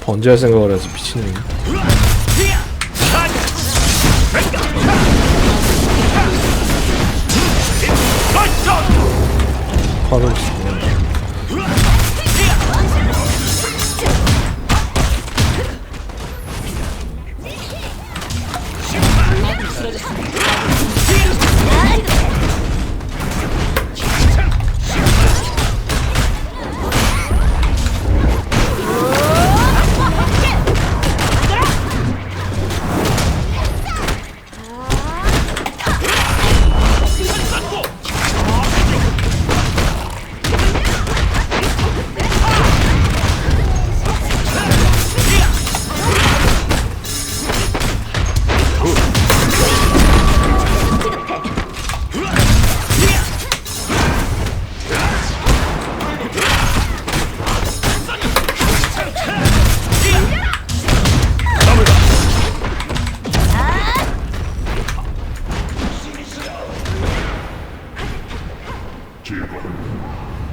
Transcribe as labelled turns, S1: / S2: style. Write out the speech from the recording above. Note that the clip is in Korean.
S1: 번지할 생각을 해서 미친놈. 화를 15